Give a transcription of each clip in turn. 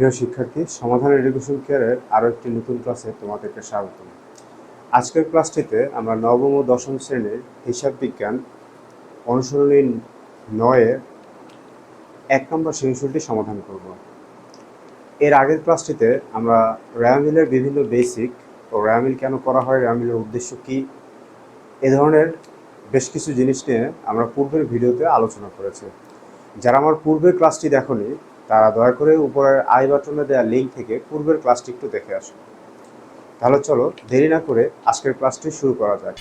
প্রিয় শিক্ষার্থী, সমাধান এডুকেশন কেয়ারের আরও একটি নতুন ক্লাসে তোমাদেরকে স্বাগত আজকের ক্লাসটিতে আমরা নবম ও দশম শ্রেণির হিসাব বিজ্ঞান অনুসরণী নয়ের এক নম্বর সৃজনশীলটি সমাধান করব। এর আগের ক্লাসটিতে আমরা র্যামিলের বিভিন্ন বেসিক ও র্যামিল কেন করা হয়, র্যামিলের উদ্দেশ্য কী, এ ধরনের বেশ কিছু জিনিস নিয়ে আমরা পূর্বের ভিডিওতে আলোচনা করেছি। যারা আমার পূর্বের ক্লাসটি দেখনি তারা দয়া করে উপরের আই বাটনে দেওয়া লিঙ্ক থেকে পূর্বের ক্লাসটি একটু দেখে আসুন তাহলে চলো দেরি না করে আজকের ক্লাসটি শুরু করা যাক।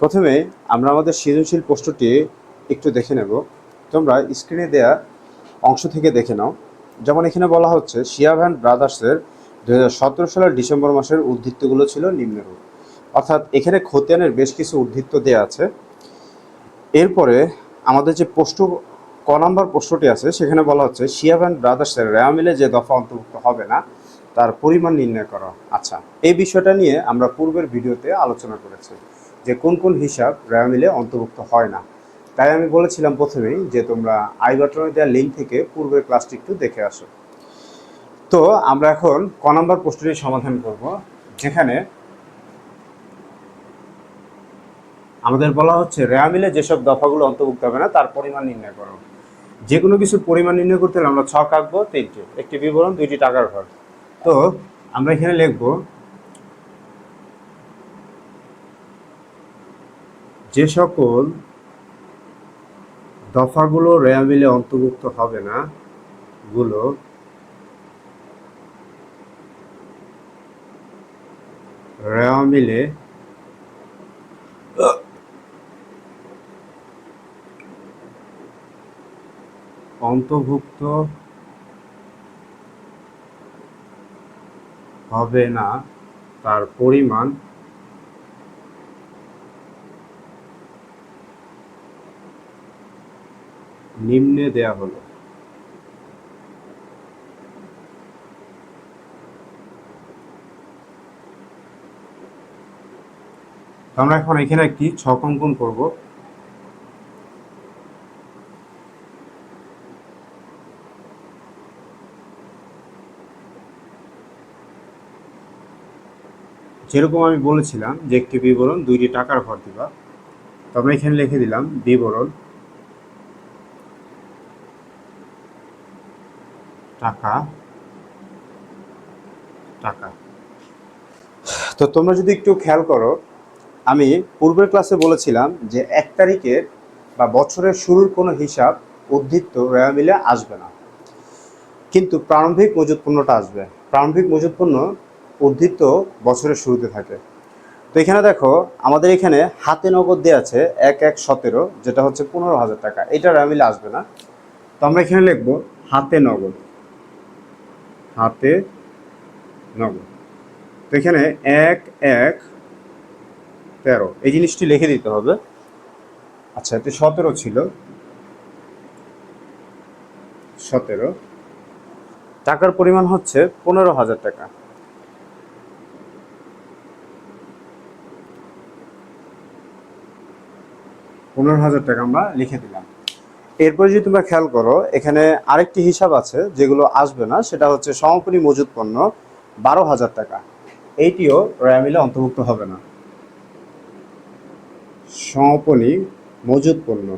প্রথমে আমরা আমাদের সৃজনশীল প্রশ্নটি একটু দেখে নেব। তোমরা স্ক্রিনে দেয়া অংশ থেকে দেখে নাও। যেমন এখানে বলা হচ্ছে শিয়াভ্যান ব্রাদার্সের দু হাজার সতেরো সালের ডিসেম্বর মাসের উদ্ধৃত্তগুলো ছিল নিম্নরূপ। অর্থাৎ এখানে খতিয়ানের বেশ কিছু উদ্ধৃত্ত দেওয়া আছে। এরপরে আমাদের যে প্রশ্ন, ক নম্বর প্রশ্নটি আছে, সেখানে বলা হচ্ছে শিয়াভ্যান ব্রাদার্সের রেয়ামিলে যে দফা অন্তর্ভুক্ত হবে না, তার পরিমাণ নির্ণয় করো। আচ্ছা এই বিষয়টা নিয়ে আমরা পূর্বের ভিডিওতে আলোচনা করেছি যে কোন কোন হিসাব রেয়ামিলে অন্তর্ভুক্ত হয় না। তাই আমি বলেছিলাম প্রথমেই যে তোমরা আই বাটনে দেওয়া লিঙ্ক থেকে পূর্বের ক্লাসটি একটু দেখে আসো। তো আমরা এখন ক নম্বর প্রশ্নটি সমাধান করব, যেখানে আমাদের বলা হচ্ছে রেয়ামিলে যেসব দফাগুলো অন্তর্ভুক্ত হবে না, তার পরিমাণ নির্ণয় করো। যে কোনো কিছুর পরিমাণ নির্ণয় করতে হলে আমরা ছক আঁকবো, তিনটি। একটি বিবরণ, দুইটি টাকার ঘর। তো, আমরা এখানে লিখব, যে সকল দফাগুলো রেয়ামিলে অন্তর্ভুক্ত হবে না, গুলো রেয়ামিলে অন্তর্ভুক্ত হবে না, তার পরিমাণ নিম্নে দেয়া হলো। আমরা এখন এখানে একটি ছক অঙ্কন করব। যেরকম আমি বলেছিলাম যে একটি বিবরণ দুইটি টাকার ঘর দিবা, তো আমরা এখানে লিখে দিলাম বিবরণ টাকা টাকা। তো তোমরা যদি একটু খেয়াল করো, আমি পূর্বের ক্লাসে বলেছিলাম যে এক তারিখের বা বছরের শুরুর কোনো হিসাব উদ্ধৃত্ত রেয়া মিলে আসবে না। কিন্তু প্রারম্ভিক মজুত পণ্যটা আসবে। প্রারম্ভিক মজুত পণ্য উদ্ধৃত্ত বছরের শুরুতে থাকে। তো এখানে দেখো, আমাদের এখানে হাতে নগদ দেওয়া আছে এক এক সতেরো, যেটা হচ্ছে পনেরো হাজার টাকা। এটা মিলে আসবে না তো আমরা এখানে লিখব, হাতে নগদ। হাতে নগদ। তো এখানে এক এক, তেরো। এই জিনিসটি লিখে দিতে হবে। আচ্ছা এতে সতেরো ছিল। সতেরো। টাকার পরিমাণ হচ্ছে পনেরো হাজার টাকা। পনেরো হাজার টাকা আমরা লিখে দিলাম। এরপর যদি তোমরা খেয়াল করো, এখানে আরেকটি হিসাব আছে যেগুলো আসবে না, সেটা হচ্ছে সমাপনী মজুত পণ্য বারো হাজার টাকা। এইটিও র্যামিলে অন্তর্ভুক্ত হবে না। সমাপনী মজুত পণ্য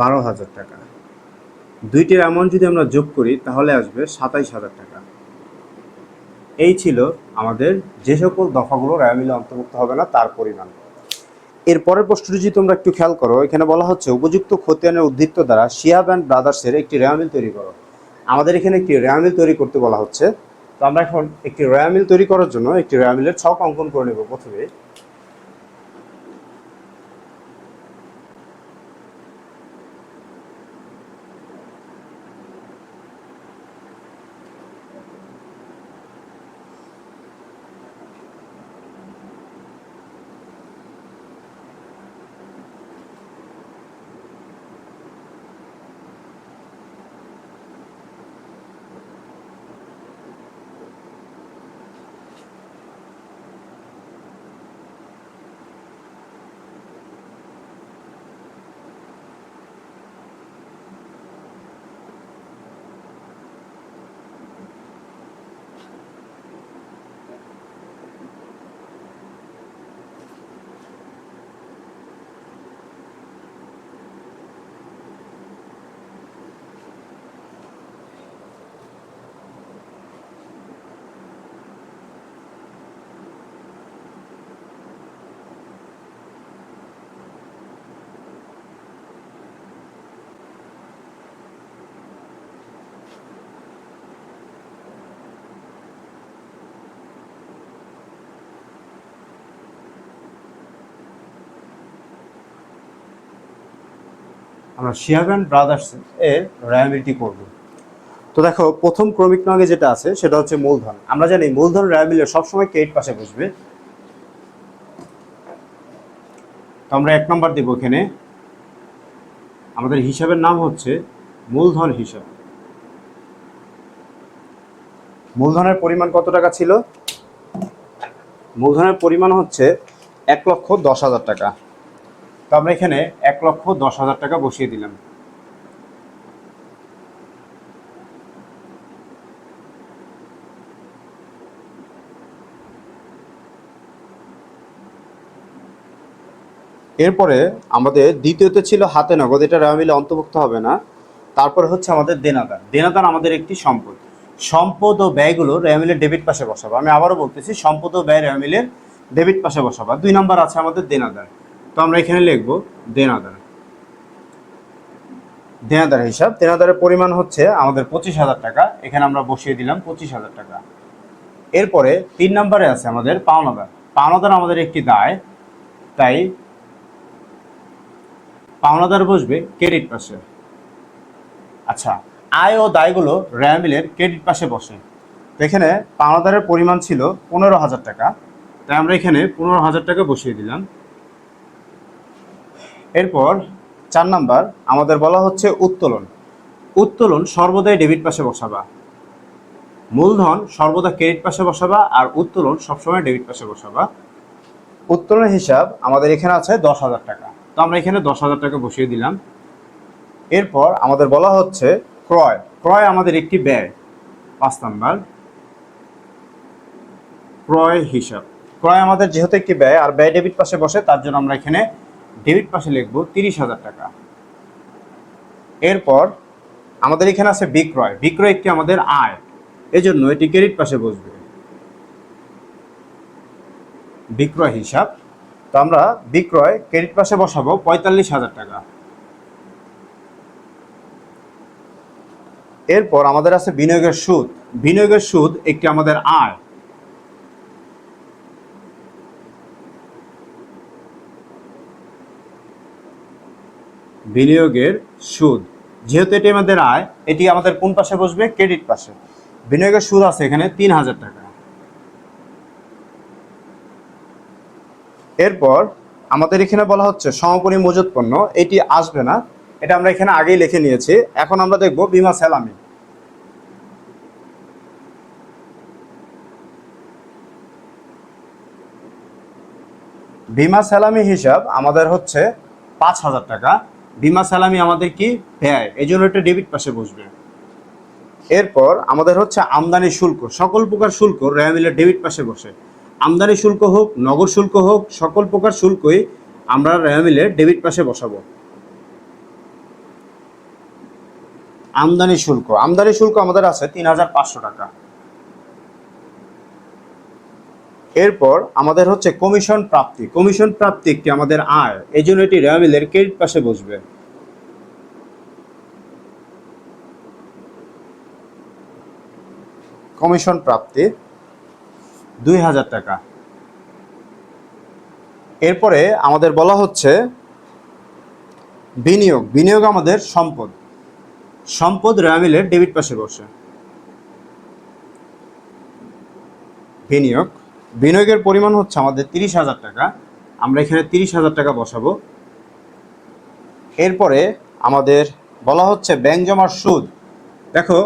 বারো হাজার টাকা। দুইটির অ্যামাউন্ট যদি আমরা যোগ করি, তাহলে আসবে সাতাইশ হাজার টাকা। এই ছিল আমাদের যে সকল দফাগুলো রায়ামিলে অন্তর্ভুক্ত হবে না, তার পরিমাণ। এর পরের প্রশ্নটি যদি তোমরা একটু খেয়াল করো, এখানে বলা হচ্ছে, উপযুক্ত খতিয়ানের উদ্ধৃত্ত দ্বারা শিয়াব অ্যান্ড ব্রাদার্সের একটি রেয়ামিল তৈরি করো। আমাদের এখানে একটি রেয়ামিল তৈরি করতে বলা হচ্ছে। তো আমরা এখন একটি রেয়ামিল তৈরি করার জন্য একটি রেয়ামিলের ছক অঙ্কন করে নেব প্রথমে। আমরা শিয়াগান ব্রাদার্স এর রায়াবিলিটি করব। তো দেখো, প্রথম ক্রমিক নগে যেটা আছে, সেটা হচ্ছে মূলধন। আমরা জানি মূলধন রায়াবিলের সবসময় ক্রেডিট পাশে বসবে। তো আমরা এক নম্বর দেব এখানে। আমাদের হিসাবের নাম হচ্ছে মূলধন হিসাব। মূলধনের পরিমাণ কত টাকা ছিল? মূলধনের পরিমাণ হচ্ছে এক লক্ষ দশ হাজার টাকা। তো আমরা এখানে এক লক্ষ দশ হাজার টাকা বসিয়ে দিলাম। এরপরে আমাদের দ্বিতীয়তে ছিল হাতে নগদ, এটা রেওয়ামিলে অন্তর্ভুক্ত হবে না। তারপরে হচ্ছে আমাদের দেনাদার। দেনাদার আমাদের একটি সম্পদ। সম্পদ ও ব্যয়গুলো রেওয়ামিলের ডেবিট পাশে বসাবো। আমি আবারও বলতেছি, সম্পদ ও ব্যয় রেওয়ামিলের ডেবিট পাশে বসাবো। দুই নাম্বার আছে আমাদের দেনাদার। তো আমরা এখানে লিখব দেনাদার। দেনাদার হিসাব। দেনাদারের পরিমাণ হচ্ছে আমাদের পঁচিশ হাজার টাকা। এখানে আমরা বসিয়ে দিলাম পঁচিশ হাজার টাকা। এরপরে তিন নম্বরে আছে আমাদের পাওনাদার। পাওনাদার আমাদের একটি দায়। তাই পাওনাদার বসবে ক্রেডিট পাশে। আচ্ছা আয় ও দায়গুলো র্যামিলের ক্রেডিট পাশে বসে। তো এখানে পাওনাদারের পরিমাণ ছিল পনেরো হাজার টাকা। তাই আমরা এখানে পনেরো হাজার টাকা বসিয়ে দিলাম। এরপর চার নাম্বার, আমাদের বলা হচ্ছে উত্তোলন। উত্তোলন সর্বদাই ডেবিট পাশে বসাবা। মূলধন সর্বদা ক্রেডিট পাশে বসাবা আর উত্তোলন সবসময় ডেবিট পাশে বসাবা। উত্তোলনের হিসাব আমাদের এখানে আছে দশ হাজার টাকা। তো আমরা এখানে দশ হাজার টাকা বসিয়ে দিলাম। এরপর আমাদের বলা হচ্ছে ক্রয়। ক্রয় আমাদের একটি ব্যয়। পাঁচ নাম্বার, ক্রয় হিসাব। ক্রয় আমাদের যেহেতু একটি ব্যয়, আর ব্যয় ডেবিট পাশে বসে, তার জন্য আমরা এখানে ডেবিট পাশে লিখব তিরিশ হাজার টাকা। এরপর আমাদের এখানে আছে বিক্রয়। বিক্রয় একটি আমাদের আয়। এজন্য এটি ক্রেডিট পাশে বসবে। বিক্রয় হিসাব। তো আমরা বিক্রয় ক্রেডিট পাশে বসাবো পঁয়তাল্লিশ হাজার টাকা। এরপর আমাদের আছে বিনিয়োগের সুদ। বিনিয়োগের সুদ একটি আমাদের আয়। বিনিয়োগের সুদ। যেহেতু এটি আমাদের আয়, এটি আমাদের কোন পাশে বসবে? ক্রেডিট পাশে। বিনিয়োগের সুদ আছে এখানে তিন হাজার টাকা। এরপর আমাদের এখানে বলা হচ্ছে সমাপনী মজুত পণ্য। এটি আসবে না। এটা আমরা এখানে আগেই লিখে নিয়েছি। এখন আমরা দেখব বিমা সেলামি বিমা সালামি হিসাব আমাদের হচ্ছে পাঁচ হাজার টাকা। বিমা সালামি আমাদের কি? ব্যয়। এই জন্য এটা ডেবিট পাশে বসবে। এরপর আমাদের হচ্ছে আমদানি শুল্ক। সকল প্রকার শুল্ক রেয়ামিলের ডেবিট পাশে বসে। আমদানি শুল্ক হোক নগর শুল্ক হোক, সকল প্রকার শুল্কই আমরা রেয়ামিলের ডেবিট পাশে বসাবো। আমদানি শুল্ক। আমদানি শুল্ক আমাদের আছে তিন হাজার পাঁচশো টাকা। এরপর আমাদের হচ্ছে কমিশন প্রাপ্তি। কমিশন প্রাপ্তি একটি আমাদের আয়। এই জন্য এটি রেয়ামিলের ক্রেডিট পাশে বসবে। কমিশন প্রাপ্তি দুই হাজার টাকা। এরপরে আমাদের বলা হচ্ছে বিনিয়োগ। বিনিয়োগ আমাদের সম্পদ। সম্পদ রেয়ামিলের ডেবিট পাশে বসে। বিনিয়োগ। বিনিয়োগের পরিমাণ হচ্ছে আমাদের তিরিশ হাজার টাকা। আমরা এখানে তিরিশ হাজার টাকা বসাবো। এরপরে আমাদের বলা হচ্ছে ব্যাংক জমার সুদ। দেখো,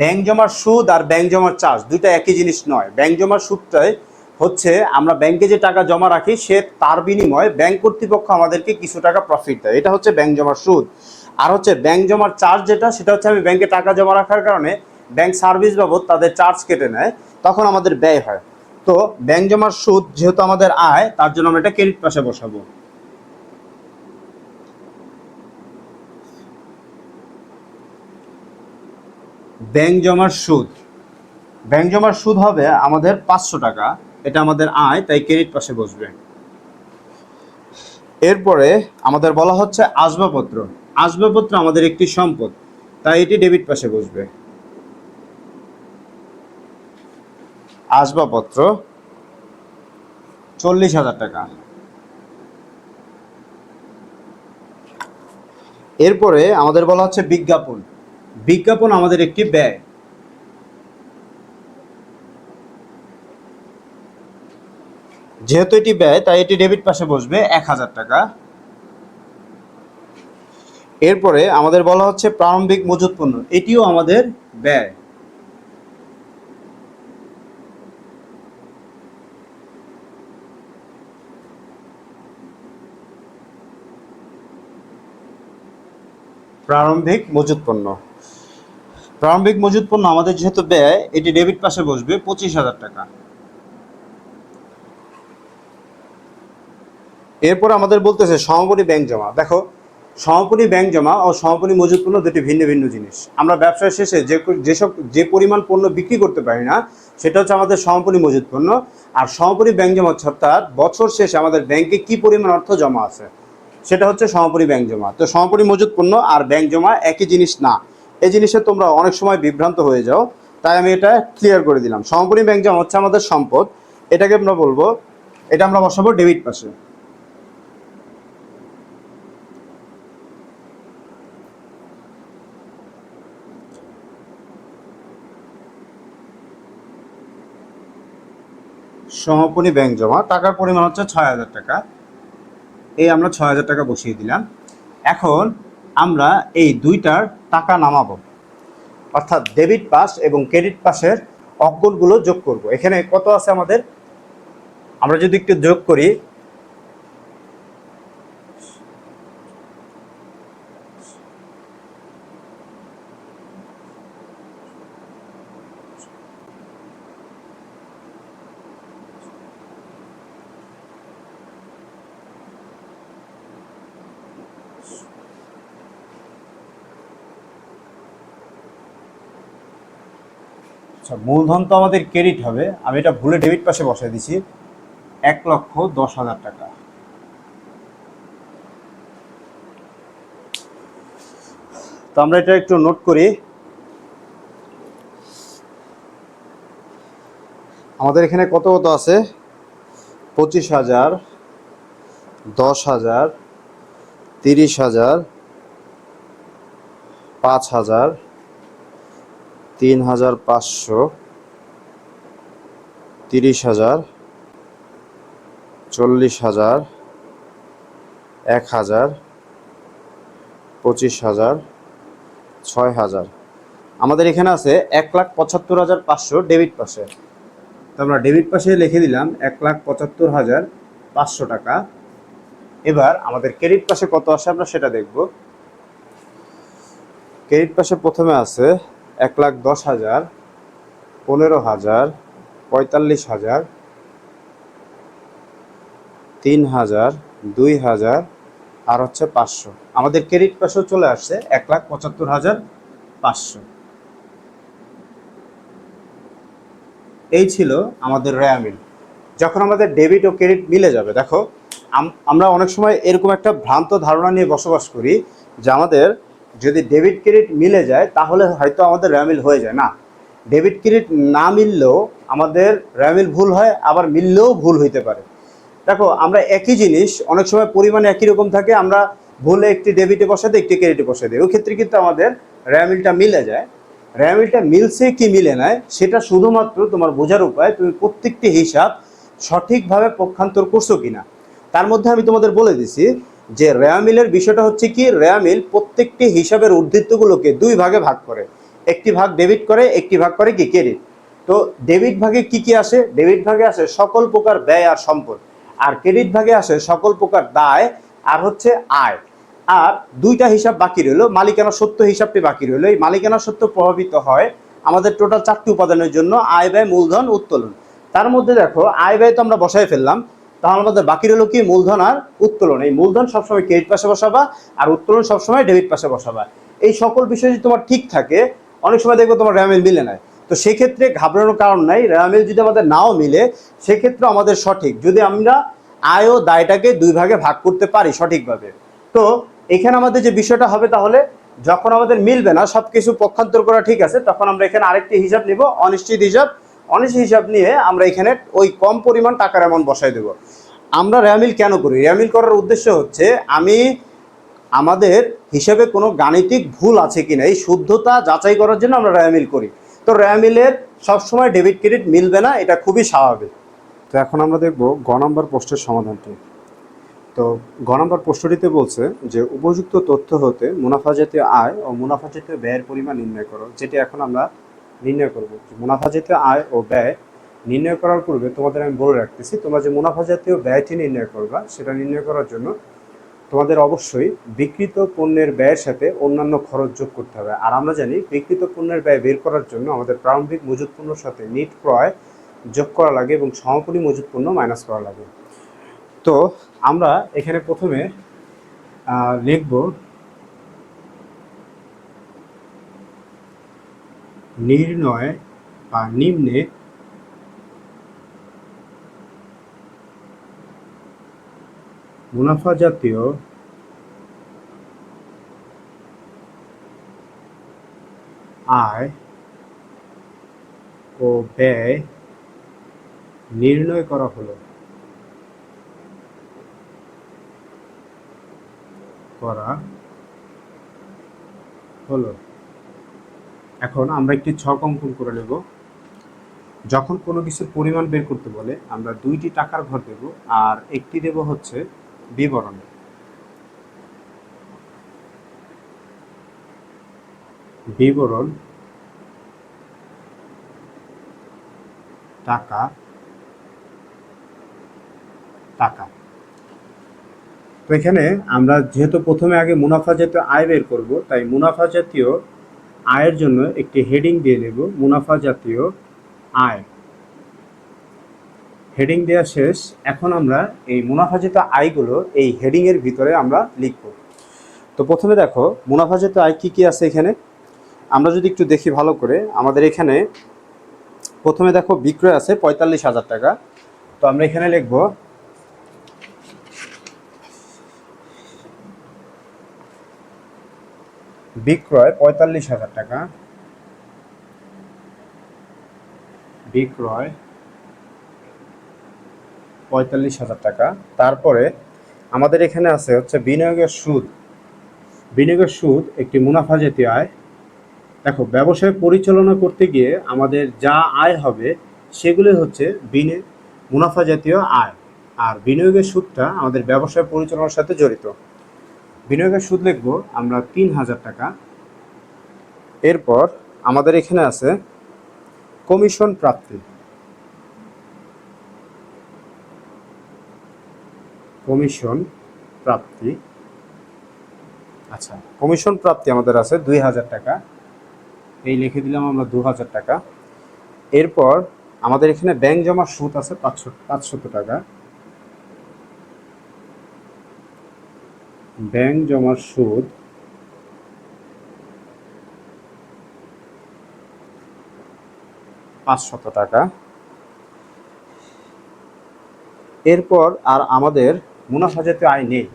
ব্যাংক জমার সুদ আর ব্যাংক জমার চার্জ দুইটা একই জিনিস নয়। ব্যাংক জমার সুদটাই হচ্ছে আমরা ব্যাংকে যে টাকা জমা রাখি, সে তার বিনিময়ে ব্যাংক কর্তৃপক্ষ আমাদেরকে কিছু টাকা প্রফিট দেয়। এটা হচ্ছে ব্যাংক জমার সুদ। আর হচ্ছে ব্যাংক জমার চার্জ যেটা, সেটা হচ্ছে আমি ব্যাংকে টাকা জমা রাখার কারণে ব্যাংক সার্ভিস বাবদ তাদের চার্জ কেটে নেয়, তখন আমাদের ব্যয় হয়। তো ব্যাংক জমার সুদ যেহেতু আমাদের আয়, তার জন্য আমরা এটা ক্রেডিট পাশে বসাবো। ব্যাংক জমার সুদ। ব্যাংক জমার সুদ হবে আমাদের পাঁচশো টাকা। এটা আমাদের আয়, তাই ক্রেডিট পাশে বসবে। এরপরে আমাদের বলা হচ্ছে আসবাবপত্র। আসবাবপত্র আমাদের একটি সম্পদ, তাই এটি ডেবিট পাশে বসবে। আসবাবপত্র চল্লিশ হাজার টাকা। এরপরে আমাদের বলা হচ্ছে বিজ্ঞাপন। বিজ্ঞাপন আমাদের একটি ব্যয়। যেহেতু এটি ব্যয়, তাই এটি ডেবিট পাশে বসবে এক হাজার টাকা। এরপরে আমাদের বলা হচ্ছে প্রারম্ভিক মজুত পণ্য। এটিও আমাদের ব্যয়। প্রারম্ভিক মজুত পণ্য। প্রারম্ভিক মজুত পণ্য আমাদের যেহেতু ব্যয়, এটি ডেবিট পাশে বসবে পঁচিশ হাজার টাকা। এরপর আমাদের বলতেছে সমাপনী ব্যাংক জমা। দেখো, সমাপনী ব্যাংক জমা ও সমাপনী মজুত পণ্য দুটি ভিন্ন ভিন্ন জিনিস। আমরা ব্যবসার শেষে যে যেসব যে পরিমাণ পণ্য বিক্রি করতে পারি না, সেটা হচ্ছে আমাদের সমাপনী মজুত পণ্য। আর সমাপনী ব্যাংক জমা অর্থাৎ বছর শেষে আমাদের ব্যাংকে কি পরিমাণ অর্থ জমা আছে? সেটা হচ্ছে সমাপনী ব্যাংক জমা। তো সমাপনী মজুত পণ্য আর ব্যাংক জমা একই জিনিস না। এই জিনিসে তোমরা অনেক সময় বিভ্রান্ত হয়ে যাও, তাই আমি এটা ক্লিয়ার করে দিলাম। সমাপনী ব্যাংক জমা হচ্ছে আমাদের সম্পদ। এটাকে আমরা বলব, এটা আমরা বসাবো ডেবিট পাশে। সমাপনী ব্যাংক জমা, টাকার পরিমাণ হচ্ছে ছয় হাজার টাকা। এই আমরা ছয় হাজার টাকা বসিয়ে দিলাম। এখন আমরা এই দুইটার টাকা নামাবো। অর্থাৎ ডেবিট পাস এবং ক্রেডিট পাসের অঙ্কনগুলো যোগ করব। এখানে কত আছে আমাদের? আমরা যদি একটু যোগ করি মূলধন তো আমাদের ক্রেডিট হবে। আমি এটা ভুলে ডেবিট পাশে বসাই দিছি। এক লক্ষ দশ হাজার টাকা। তো আমরা এটা একটু নোট করি। আমাদের এখানে কত কত আছে? পঁচিশ হাজার, দশ হাজার, তিরিশ হাজার, পাঁচ হাজার তিন হাজার পাঁচশো তিরিশ হাজার চল্লিশ হাজার এক হাজার পঁচিশ হাজার ছয় হাজার আমাদের এখানে আছে এক লাখ পঁচাত্তর হাজার পাঁচশো ডেবিট পাশে। তো আমরা ডেবিট পাশে লিখে দিলাম এক লাখ পঁচাত্তর হাজার পাঁচশো টাকা। এবার আমাদের ক্রেডিট পাশে কত আসে আমরা সেটা দেখব। ক্রেডিট পাশে প্রথমে আছে এক লাখ দশ হাজার, পনেরো হাজার, পঁয়তাল্লিশ হাজার, তিন হাজার, দুই হাজার, আর হচ্ছে পাঁচশো। আমাদের ক্রেডিট পাশেও চলে আসছে এক লাখ পঁচাত্তর হাজার পাঁচশো। এই ছিল আমাদের রেয়ামিল যখন আমাদের ডেবিট ও ক্রেডিট মিলে যাবে, দেখো আমরা অনেক সময় এরকম একটা ভ্রান্ত ধারণা নিয়ে বসবাস করি যে আমাদের যদি ডেবিট ক্রেডিট মিলে যায়, তাহলে হয়তো আমাদের র্যামিল হয়ে যায়। না, ডেবিট ক্রেডিট না মিললেও আমাদের র্যামিল ভুল হয়, আবার মিললেও ভুল হইতে পারে। দেখো, আমরা একই জিনিস, অনেক সময় পরিমাণ একই রকম থাকে, আমরা ভুলে একটি ডেবিটে বসাতে একটি ক্রেডিটে বসে দিই। ওই ক্ষেত্রে কিন্তু আমাদের র্যামিলটা মিলে যায়। র্যামিলটা মিলছে কি মিলে নাই, সেটা শুধুমাত্র তোমার বোঝার উপায়, তুমি প্রত্যেকটি হিসাব সঠিকভাবে পক্ষান্তর করছ কিনা। তার মধ্যে আমি তোমাদের বলে দিছি যে রেয়ামিলের বিষয়টা হচ্ছে কি রেয়ামিল প্রত্যেকটি হিসাবের উদ্ধৃত্যগুলোকে দুই ভাগে ভাগ করে। একটি ভাগ ডেবিট করে, একটি ভাগ করে কি ক্রেডিট। তো ডেবিট ভাগে কি কি আসে? ডেবিট ভাগে আসে সকল প্রকার ব্যয় আর সম্পদ। আর ক্রেডিট ভাগে আসে সকল প্রকার দায় আর হচ্ছে আয়। আর দুইটা হিসাব বাকি রইল, মালিকানা সত্য হিসাবটি বাকি রইল। এই মালিকানা সত্য প্রভাবিত হয় আমাদের টোটাল চারটি উপাদানের জন্য, আয়, ব্যয়, মূলধন, উত্তোলন। তার মধ্যে দেখো, আয়, ব্যয় তো আমরা বসাই ফেললাম। তাহলে আমাদের বাকি রইল কি? মূলধন আর উত্তোলন। এই মূলধন সবসময় ক্রেডিট পাশে বসাবা আর উত্তোলন সবসময় ডেবিট পাশে বসাবা। এই সকল বিষয় যদি তোমার ঠিক থাকে, অনেক সময় দেখব তোমার র্যামেল মিলে নাই। তো সেক্ষেত্রে ঘাবড়ানোর কারণ নাই। র্যামেল যদি আমাদের নাও মিলে সেক্ষেত্রে আমাদের সঠিক। যদি আমরা আয় ও দায়টাকে দুই ভাগে ভাগ করতে পারি সঠিকভাবে। তো এখানে আমাদের যে বিষয়টা হবে তাহলে, যখন আমাদের মিলবে না সব কিছু পক্ষান্তর করা ঠিক আছে, তখন আমরা এখানে আরেকটি হিসাব নিব, অনিশ্চিত হিসাব। অনিশ্চিত হিসাব নিয়ে আমরা এখানে ওই কম পরিমাণ টাকার অ্যামাউন্ট বসাই দেব। আমরা র্যামিল কেন করি? র্যামিল করার উদ্দেশ্য হচ্ছে আমি আমাদের হিসাবে কোনো গাণিতিক ভুল আছে কিনা, এই শুদ্ধতা যাচাই করার জন্য আমরা র্যামিল করি। তো র্যামিলের সবসময় ডেবিট ক্রেডিট মিলবে না, এটা খুবই স্বাভাবিক। তো এখন আমরা দেখব গ নম্বর প্রশ্নের সমাধানটি। তো গ নম্বর প্রশ্নটিতে বলছে যে, উপযুক্ত তথ্য হতে মুনাফা জাতীয় আয় ও মুনাফা জাতীয় ব্যয়ের পরিমাণ নির্ণয় করো, যেটি এখন আমরা নির্ণয় করব মুনাফা জাতীয় আয় ও ব্যয় নির্ণয় করার পূর্বে তোমাদের আমি বলে রাখতেছি, তোমরা যে মুনাফা জাতীয় ব্যয়টি নির্ণয় করবা, সেটা নির্ণয় করার জন্য তোমাদের অবশ্যই বিকৃত পণ্যের ব্যয়ের সাথে অন্যান্য খরচ যোগ করতে হবে। আর আমরা জানি বিকৃত পণ্যের ব্যয় বের করার জন্য আমাদের প্রারম্ভিক মজুত পণ্যের সাথে নিট ক্রয় যোগ করা লাগে এবং সমাপনী মজুত পণ্য মাইনাস করা লাগে। তো আমরা এখানে প্রথমে লিখব নির্ণয় বা নিম্নে মুনাফা জাতীয় আয় ও ব্যয় নির্ণয় করা হলো। করা হলো। এখন আমরা একটি ছক অঙ্কন করে নেব। যখন কোনো কিছুর পরিমাণ বের করতে বলে, আমরা দুইটি টাকার ঘর দেব আর একটি দেব হচ্ছে বিবরণ। বিবরণ টাকা টাকা। তো এখানে আমরা যেহেতু প্রথমে আগে মুনাফা জাতীয় আয় বের করব, তাই মুনাফা জাতীয় আয়ের জন্য একটি হেডিং দিয়ে নেব মুনাফা জাতীয় আয়। হেডিং দেওয়া শেষ। এখন আমরা এই মুনাফাজিত আয়গুলো এই হেডিং এর ভিতরে আমরা লিখব। তো প্রথমে দেখো, মুনাফাজিত আয় কি কি আছে এখানে? আমরা যদি একটু দেখি ভালো করে, আমাদের এখানে প্রথমে দেখো বিক্রয় আছে পঁয়তাল্লিশ হাজার টাকা। তো আমরা এখানে লিখব বিক্রয় পঁয়তাল্লিশ হাজার টাকা। বিক্রয় পঁয়তাল্লিশ হাজার টাকা। তারপরে আমাদের এখানে আছে হচ্ছে বিনিয়োগের সুদ। বিনিয়োগের সুদ একটি মুনাফা জাতীয় আয়। দেখো, ব্যবসায় পরিচালনা করতে গিয়ে আমাদের যা আয় হবে সেগুলো হচ্ছে বিনি মুনাফা জাতীয় আয়। আর বিনিয়োগের সুদটা আমাদের ব্যবসায় পরিচালনার সাথে জড়িত। বিনিয়োগের সুদ লিখব আমরা তিন হাজার টাকা। এরপর আমাদের এখানে আছে কমিশন প্রাপ্তি। কমিশন প্রাপ্তি। আচ্ছা কমিশন প্রাপ্তি আমাদের আছে দুই হাজার টাকা। এই লিখে দিলাম আমরা দু হাজার টাকা। এরপর আমাদের এখানে ব্যাংক জমা সুদ আছে পাঁচশো, পাঁচশত টাকা। ব্যাংক জমার সুদ পাঁচশত টাকা। এরপর আর আমাদের মুনাফা জাতীয় আয় নেই।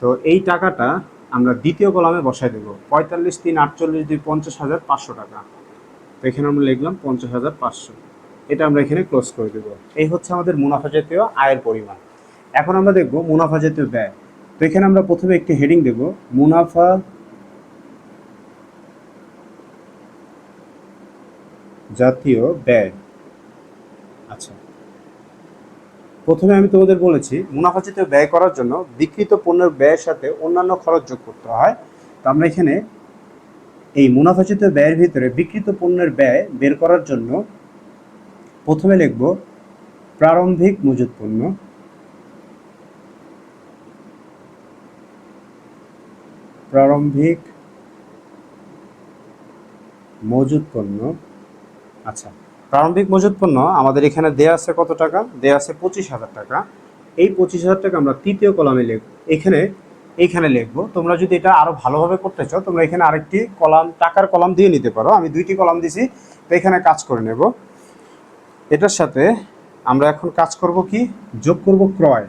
তো এই টাকাটা আমরা দ্বিতীয় কলামে বসাই দেবো। পঁয়তাল্লিশ তিন আটচল্লিশ দুই পঞ্চাশ হাজার পাঁচশো টাকা। তো এখানে আমরা লিখলাম পঞ্চাশ হাজার পাঁচশো। এটা আমরা এখানে ক্লোজ করে দেবো। এই হচ্ছে আমাদের মুনাফা জাতীয় আয়ের পরিমাণ। এখন আমরা দেখব মুনাফা জাতীয় ব্যয়। তো এখানে আমরা প্রথমে একটি হেডিং দেব। মুনাফা জাতীয় ব্যয়। আচ্ছা। প্রথমে আমি তোমাদের বলেছি, মুনাফা জাতীয় ব্যয় করার জন্য বিকৃত পণ্যের ব্যয়ের সাথে অন্যান্য খরচ যোগ করতে হয়। তো আমরা এখানে এই মুনাফা জাতীয় ব্যয়ের ভিতরে বিকৃত পণ্যের ব্যয় বের করার জন্য প্রথমে লিখব প্রারম্ভিক মজুত পণ্য। প্রারম্ভিক মজুত পণ্য। আচ্ছা প্রারম্ভিক মজুত পণ্য আমাদের এখানে দেয়া আছে কত টাকা? দেয়া আছে পঁচিশ হাজার টাকা। এই পঁচিশ হাজার টাকা আমরা তৃতীয় কলামে লিখব এখানে এইখানে লিখব। তোমরা যদি এটা আরও ভালোভাবে করতে চাও, তোমরা এখানে আরেকটি কলাম, টাকার কলাম দিয়ে নিতে পারো। আমি দুইটি কলাম দিছি, তো এখানে কাজ করে নেব। এটার সাথে আমরা এখন কাজ করব কি? যোগ করব ক্রয়।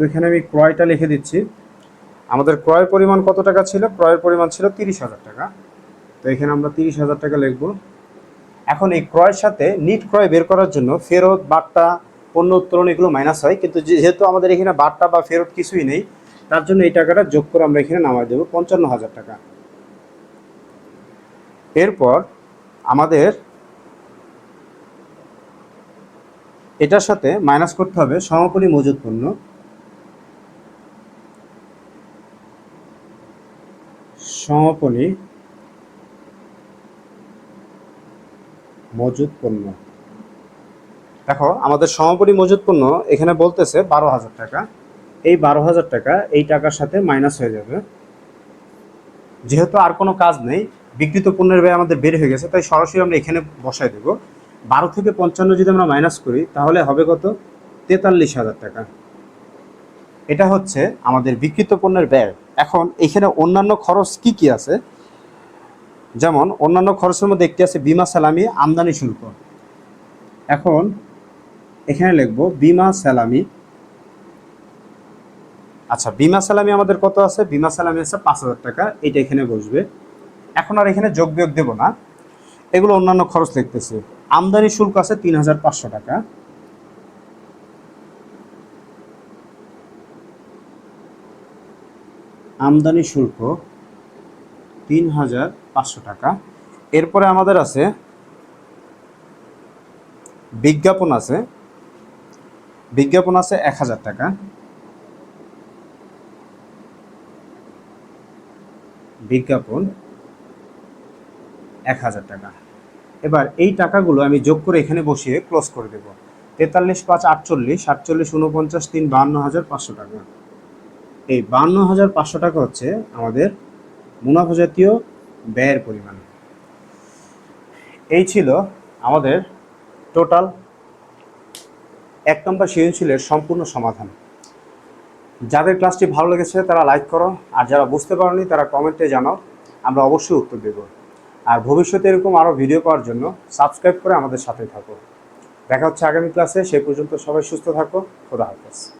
তো এখানে আমি ক্রয়টা লিখে দিচ্ছি। আমাদের ক্রয়ের পরিমাণ কত টাকা ছিল? ক্রয়ের পরিমাণ ছিল তিরিশ হাজার টাকা। তো এখানে আমরা তিরিশ হাজার টাকা লিখব। এখন এই ক্রয়ের সাথে নিট ক্রয় বের করার জন্য ফেরত বাট্টা পণ্য উত্তোলন এগুলো মাইনাস হয়। কিন্তু যেহেতু আমাদের এখানে বার্তা বা ফেরত কিছুই নেই, তার জন্য এই টাকাটা যোগ করে আমরা এখানে নামাই দেবো পঞ্চান্ন হাজার টাকা। এরপর আমাদের এটার সাথে মাইনাস করতে হবে সমাপনী মজুদ পণ্য। সমাপনী মজুদ পণ্য। দেখো, আমাদের সমাপনী মজুদ পণ্য এখানে বলতেছে বারো হাজার টাকা। এই বারো হাজার টাকা এই টাকার সাথে মাইনাস হয়ে যাবে। যেহেতু আর কোনো কাজ নেই বিকৃত পণ্যের ব্যয় আমাদের বের হয়ে গেছে, তাই সরাসরি আমরা এখানে বসাই দেবো। বারো থেকে পঞ্চান্ন যদি আমরা মাইনাস করি, তাহলে হবে কত? তেতাল্লিশ হাজার টাকা। এটা হচ্ছে আমাদের বিকৃত পণ্যের ব্যয়। এখন এখানে অন্যান্য খরচ কি কি আছে? যেমন অন্যান্য খরচের মধ্যে একটি আছে বিমা সালামি আমদানি শুল্ক। এখন এখানে লিখব বিমা সালামি আচ্ছা বিমা সালামি আমাদের কত আছে? বিমা সালামি আছে পাঁচ হাজার টাকা এটা এখানে বসবে। এখন আর এখানে যোগ বিয়োগ দেবো না। এগুলো অন্যান্য খরচ লিখতেছি। আমদানি শুল্ক আছে তিন হাজার পাঁচশো টাকা। আমদানি শুল্ক তিন হাজার পাঁচশো টাকা। এরপরে আমাদের আছে, বিজ্ঞাপন আছে বিজ্ঞাপন আছে এক হাজার টাকা। বিজ্ঞাপন এক হাজার টাকা। এবার এই টাকাগুলো আমি যোগ করে এখানে বসিয়ে ক্লোজ করে দেব। তেতাল্লিশ পাঁচ আটচল্লিশ আটচল্লিশ উনপঞ্চাশ তিন, বাহান্ন হাজার পাঁচশো টাকা। এই বান্ন হাজার পাঁচশো টাকা হচ্ছে আমাদের মুনাফা জাতীয় ব্যয়ের পরিমাণ। এই ছিল আমাদের টোটাল এক নম্বর সৃজনশীলের সম্পূর্ণ সমাধান। যাদের ক্লাসটি ভালো লেগেছে, তারা লাইক করো, আর যারা বুঝতে পারোনি, তারা কমেন্টে জানাও, আমরা অবশ্যই উত্তর দেব। আর ভবিষ্যতে এরকম আরও ভিডিও পাওয়ার জন্য সাবস্ক্রাইব করে আমাদের সাথে থাকো। দেখা হচ্ছে আগামী ক্লাসে সে পর্যন্ত সবাই সুস্থ থাকো, খোদা হাফেজ।